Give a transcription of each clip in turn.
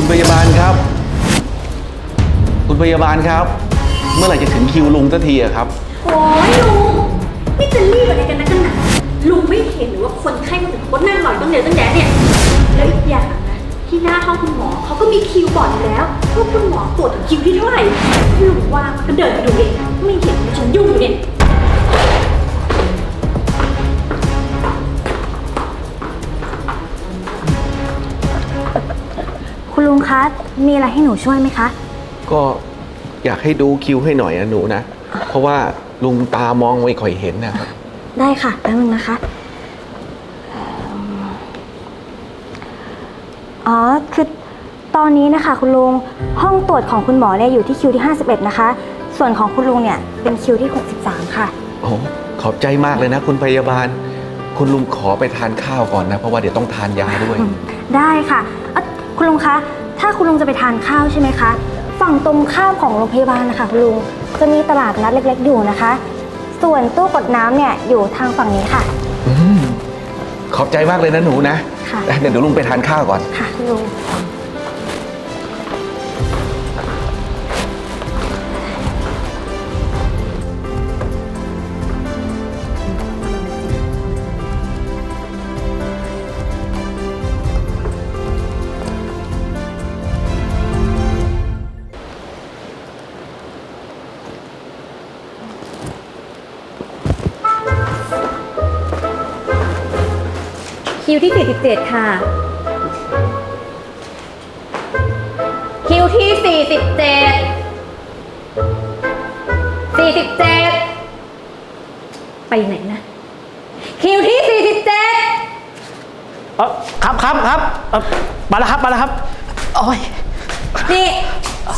คุณพยาบาลครับ คุณพยาบาลครับ เมื่อไหร่จะถึงคิวลุงสักทีอะครับ โอ้ยลุงนี่จะรีบอะไรกันนะกันหนาลุงไม่เห็นหรือว่าคนไข้คนอื่นเขานั่งรออยู่ตั้งเยอะตั้งแยะเนี่ย แล้วอีกอย่างนะที่หน้าห้องคุณหมอเขาก็มีคิวก่อนอยู่แล้วว่าคุณหมอตรวจถึงคิวที่เท่าไหร่ลุงว่างก็เดินไปดูเองไม่เห็นฉันยุ่งอยู่เนี่ย มีอะไรให้หนูช่วยไหมคะ ก็อยากให้ดูคิวให้หน่อยนะหนูนะ เพราะว่าลุงตามองไม่ค่อยเห็นนะครับได้ค่ะแป๊บนึงนะคะเอิ่มอ๋อ คือตอนนี้นะคะคุณลุง ห้องตรวจของคุณหมอเนี่ยอยู่ที่คิวที่ 51 นะคะ ส่วนของคุณลุงเนี่ยเป็นคิวที่ 63 ค่ะ โอ้ขอบใจมากเลยนะ คุณพยาบาล คุณลุงขอไปทานข้าวก่อนนะ เพราะว่าเดี๋ยวต้องทานยาด้วย ได้ค่ะเอ่อคุณลุงคะ ถ้าคุณลุงจะไปทานข้าวใช่ไหมคะ ฝั่งตรงข้ามของโรงพยาบาลนะคะคุณลุง จะมีตลาดนัดเล็ก ๆ อยู่นะคะ ส่วนตู้กดน้ำเนี่ยอยู่ทางฝั่งนี้ค่ะอืมขอบใจมากเลยนะหนูนะค่ะเดี๋ยวลุงไปทานข้าวก่อน ค่ะคุณลุง คิวที่ 47 ค่ะ คิวที่ 47 47 ไปไหนนะ คิวที่ 47 เออครับครับครับเอ่อมาแล้วครับมาแล้วครับโอ้ยนี่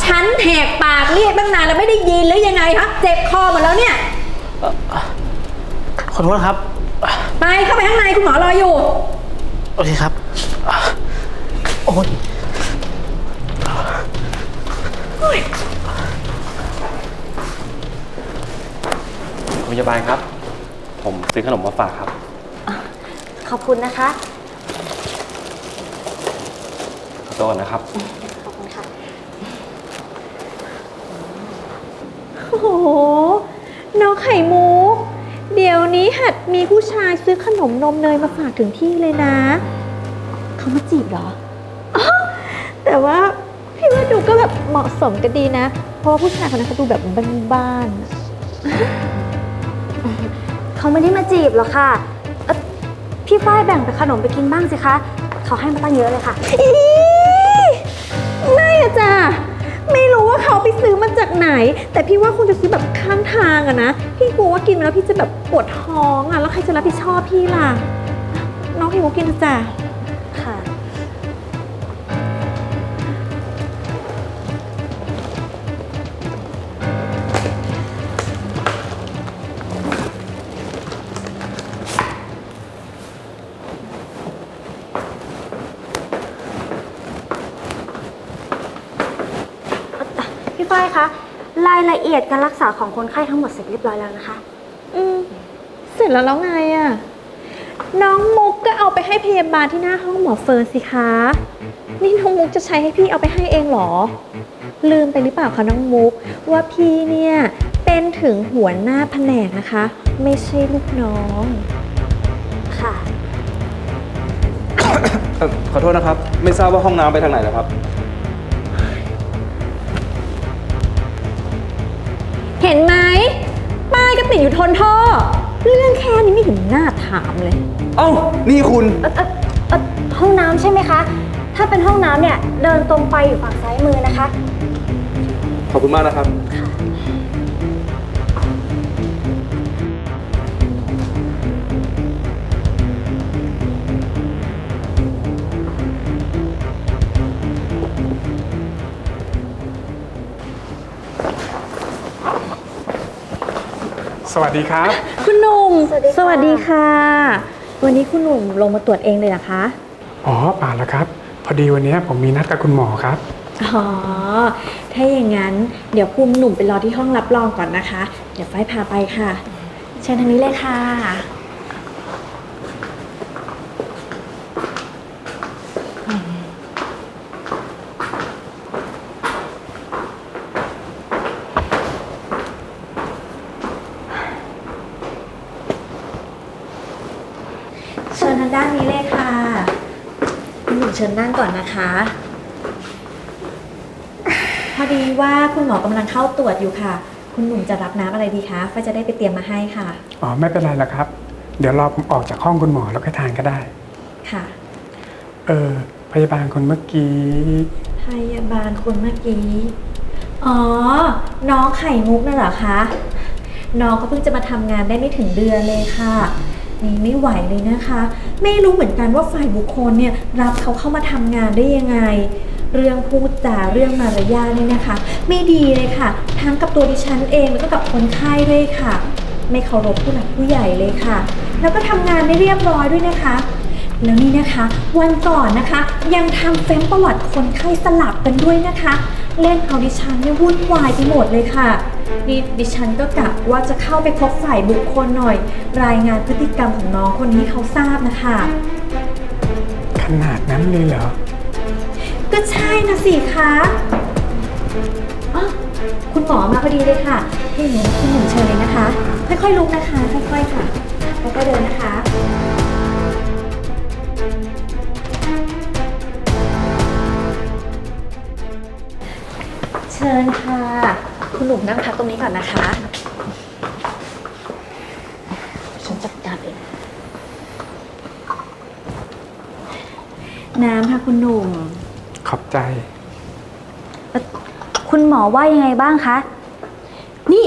ฉันแหกปากเรียกตั้งนานแล้วไม่ได้ยินหรือยังไงคะเจ็บคอหมดแล้วเนี่ย ขอโทษครับ ไปเข้าไปข้างในคุณหมอรออยู่โอเคครับ โอ้ยพยาบาลครับ ผมซื้อขนมมาฝากครับ ขอบคุณนะคะ ขอตัวก่อนนะครับ ขอบคุณค่ะ โอ้โห น้องไข่มุก เดี๋ยวนี้หัด มีผู้ชายซื้อขนมนมเนยมาฝากถึงที่เลยนะ เขามาจีบเหรออ๋อแต่ว่าพี่ว่าดูก็แบบเหมาะสมกันดีนะ เพราะว่าผู้ชายคนนั้นเขาดูแบบบ้านๆเขาไม่ได้มาจีบหรอกค่ะเอ่อพี่ฝ้ายแบ่งไปขนมไปกินบ้างสิคะ เขาให้มาตั้งเยอะเลยค่ะอีไม่อะจ้ะ ไม่รู้ว่าเขาไปซื้อมาจากไหน แต่พี่ว่าคงจะซื้อแบบข้างทางอะนะ พี่กลัวว่ากินไปแล้วพี่จะแบบปวดท้องอะแล้วใครจะรับผิดชอบพี่ล่ะ น้องหิวกินเถอะจ้ะ ละเอียดการรักษาของคนไข้ทั้งหมดเสร็จเรียบร้อยแล้วนะคะ อืมเสร็จแล้วแล้วไงอะน้องมุกก็เอาไปให้พยาบาลที่หน้าห้องหมอเฟิร์นสิคะ นี่น้องมุกจะใช้ให้พี่เอาไปให้เองเหรอ ลืมไปหรือเปล่าคะน้องมุก ว่าพี่เนี่ยเป็นถึงหัวหน้าแผนกนะคะ ไม่ใช่ลูกน้อง ค่ะ เอ่อขอโทษนะครับ ไม่ทราบว่าห้องน้ำไปทางไหนแล้วครับ ห็นไหมป้ายก็ติดอยู่ทนท่อ เรื่องแค่นี้ไม่เห็นหน้าถามเลย เอ้า นี่คุณเอ่อเอ่อเอ่อห้องน้ำใช่ไหมคะ ถ้าเป็นห้องน้ำเนี่ย เดินตรงไปอยู่ฝั่งซ้ายมือนะคะ ขอบคุณมากนะครับ สวัสดีครับ คุณหนุ่มสวัสดีค่ะ สวัสดีค่ะ วันนี้คุณหนุ่มลงมาตรวจเองเลยเหรอคะ อ๋อเปล่าแล้วครับ พอดีวันนี้ผมมีนัดกับคุณหมอครับ อ๋อ ถ้าอย่างนั้นเดี๋ยวคุณหนุ่มไปรอที่ห้องรับรองก่อนนะคะ เดี๋ยวฝ้ายพาไปค่ะ เชิญทางนี้เลยค่ะ ค ชิญนั่งก่อนนะคะ พอดีว่าคุณหมอกำลังเข้าตรวจอยู่ค่ะ คุณหนุ่มจะรับน้ำอะไรดีคะฝ้ายจะได้ไปเตรียมมาให้ค่ะ อ๋อไม่เป็นไรหรอกครับ เดี๋ยวรอผมออกจากห้องคุณหมอแล้วก็ทานก็ได้ ค่ะ เออพยาบาลคนเมื่อกี้พยาบาลคนเมื่อกี้ อ๋อ น้องไข่มุกน่ะเหรอคะ น้องก็เพิ่งจะมาทำงานได้ไม่ถึงเดือนเลยค่ะ นี่ไม่ไหวเลยนะคะ ไม่รู้เหมือนกันว่าฝ่ายบุคคลเนี่ยรับเขาเข้ามาทำงานได้ยังไง เรื่องพูดจาเรื่องมารยาทเนี่ยนะคะ ไม่ดีเลยค่ะ ทั้งกับตัวดิฉันเองแล้วก็กับคนไข้ด้วยค่ะ ไม่เคารพผู้หลักผู้ใหญ่เลยค่ะ แล้วก็ทำงานไม่เรียบร้อยด้วยนะคะแล้วนี่นะคะวันก่อนนะคะ ยังทำเฟ้มประวัติคนไข้สลับกันด้วยนะคะ เล่นเอาดิฉันเนี่ยวุ่นวายไปหมดเลยค่ะ นี่ดิฉันก็กะว่าจะเข้าไปพบฝ่ายบุคคลหน่อย รายงานพฤติกรรมของน้องคนนี้ให้เขาทราบนะคะ ขนาดนั้นเลยเหรอ ก็ใช่นะสิคะอ๋อคุณหมอมาพอดีเลยค่ะให้หนูคุณหนุ่มเชิญเลยนะคะ ค่อยๆลุกนะคะ ค่อยๆค่ะ แล้วก็เดินนะคะ เชิญค่ะ คุณหนุ่มนั่งพักตรงนี้ก่อนนะคะ ฉันจัดการเอง น้ำค่ะคุณหนุ่ม ขอบใจ คุณหมอว่ายังไงบ้างคะ นี่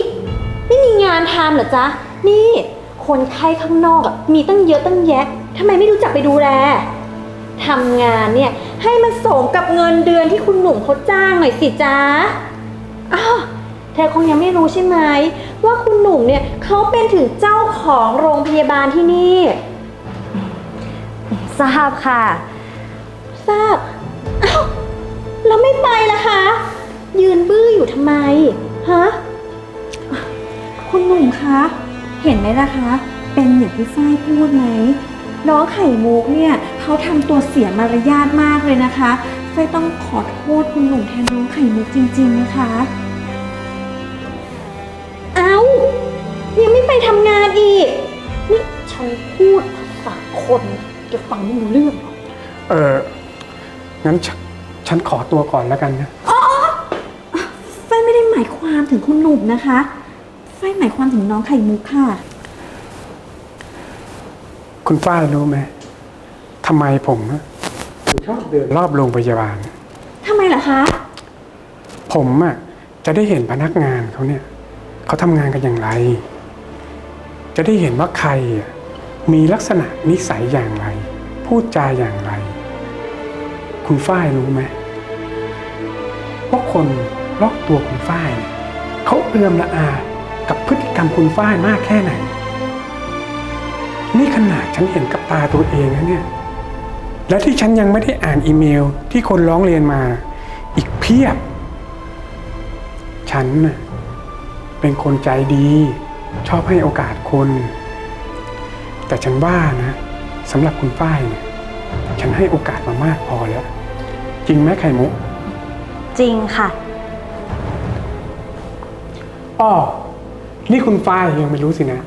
ไม่มีงานทำเหรอจ๊ะ นี่ คนไข้ข้างนอกอะมีตั้งเยอะตั้งแยะทำไมไม่รู้จักไปดูแลทำงานเนี่ย ให้มันสมกับเงินเดือนที่คุณหนุ่มเขาจ้างหน่อยสิจ๊ะอ้าว เธอคงยังไม่รู้ใช่ไหมว่าคุณหนุ่มเนี่ยเขาเป็นถึงเจ้าของโรงพยาบาลที่นี่ ทราบค่ะ ทราบอ้าวแล้วไม่ไปล่ะคะ ยืนบื้ออยู่ทำไมฮะคุณหนุ่มคะ เห็นไหมล่ะคะ เป็นอย่างที่ฝ้ายพูดไหม น้องไข่มุกเนี่ยเขาทำตัวเสียมารยาทมากเลยนะคะฝ้ายต้องขอโทษคุณหนุ่มแทนน้องไข่มุกจริงๆนะคะ ไม่รู้เรื่องเหรอเอองั้นฉนฉันขอตัวก่อนแล้วกันนะฝ้ายไม่ได้หมายความถึงคุณหนุ่มนะคะฝ้ายหมายความถึงน้องไข่มุกค่ะ คุณฝ้ายรู้ไหมทำไมผมอะถึงชอบเดินรอบโรงพยาบาล ทำไมล่ะคะ ผมอะจะได้เห็นพนักงานเขาเนี่ยเขาทำงานกันอย่างไร จะได้เห็นว่าใครอะมีลักษณะนิสัยอย่างไร พูดจาอย่างไร คุณฝ้ายรู้ไหมว่าคนรอบตัวคุณฝ้ายเนี่ยเขาเอื้อมละอากับพฤติกรรมคุณฝ้ายมากแค่ไหน นี่ขนาดฉันเห็นกับตาตัวเองนะเนี่ย และที่ฉันยังไม่ได้อ่านอีเมลที่คนร้องเรียนมา อีกเพียบ ฉันน่ะเป็นคนใจดี ชอบให้โอกาสคน แต่ฉันว่านะ สำหรับคุณฝ้ายเนี่ยฉันให้โอกาสมามากพอแล้ว จริงไหมไข่มุกจริงค่ะ อ้อนี่คุณฝ้ายยังไม่รู้สินะ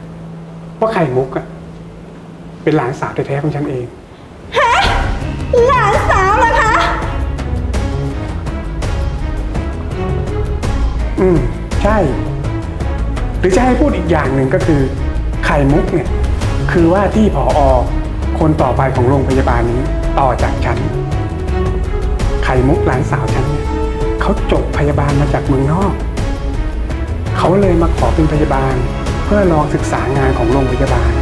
ว่าไข่มุกอะเป็นหลานสาวแท้ๆของฉันเองหลานสาวเหรอคะ อืม ใช่ หรือจะให้พูดอีกอย่างหนึ่งก็คือ ไข่มุกเนี่ย คือว่าที่ผออ คนต่อไปของโรงพยาบาลนี้ต่อจากฉัน ไข่มุกหลานสาวฉันเนี่ยเขาจบพยาบาลมาจากเมืองนอก เขาเลยมาขอเป็นพยาบาลเพื่อลองศึกษางานของโรงพยาบาล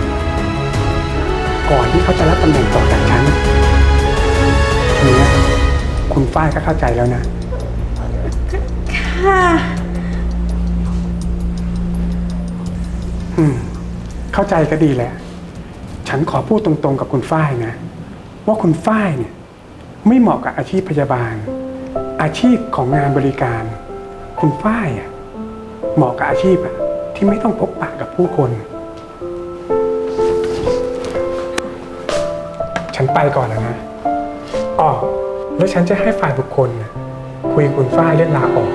ก่อนที่เขาจะรับตำแหน่งต่อจากฉันทีเนี้ยคุณฝ้ายก็เข้าใจแล้วนะ ค่ะ อืม เข้าใจก็ดีแหละ ฉันขอพูดตรงๆกับคุณฝ้ายนะ ว่าคุณฝ้ายเนี่ยไม่เหมาะกับอาชีพพยาบาล อาชีพของงานบริการ คุณฝ้ายอะเหมาะกับอาชีพอะที่ไม่ต้องพบปะกับผู้คน ฉันไปก่อนแล้วนะอ๋อแล้วฉันจะให้ฝ่ายบุคคลนะคุยคุณฝ้ายเรื่องลาออก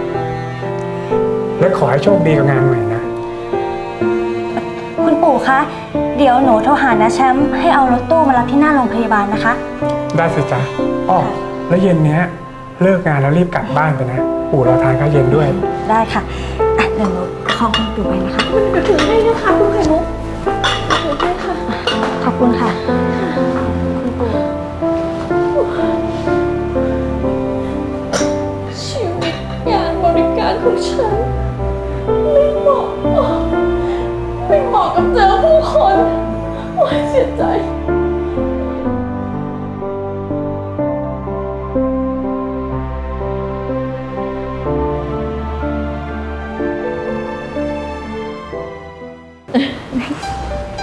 และขอให้โชคดีกับงานใหม่นะ คุณปู่คะ เดี๋ยวหนูโทรหานะแชมป์ให้เอารถตู้มารับที่หน้าโรงพยาบาลนะคะไได้สิจ๊ะอ้อแล้วเย็นเนี้ยเลิกงานแล้วรีบกลับบ้านไปนะ ปู่รอทานข้าวเย็นด้วย ได้ค่ะอะเดี๋ยวหนูขอคุณปู่ไปนะคะเดี๋ยวถือให้นะคะคุณไข่มุกถือให้ค่ะ ขอบคุณค่ะ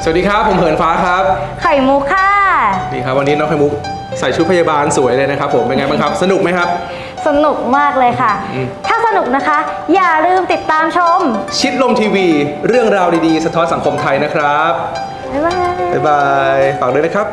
สวัสดีครับ ผมเหินฟ้าครับ ไข่มุกค่ะ นี่ครับ วันนี้น้องไข่มุกใส่ชุดพยาบาลสวยเลยนะครับผม เป็นไงบ้างครับ สนุกไหมครับ สนุกมากเลยค่ะถ้าสนุกนะคะ อย่าลืมติดตามชม ชิดลมทีวี เรื่องราวดีๆ สะท้อนสังคมไทยนะครับ บ๊ายบาย บ๊ายบาย ฝากด้วยนะครับ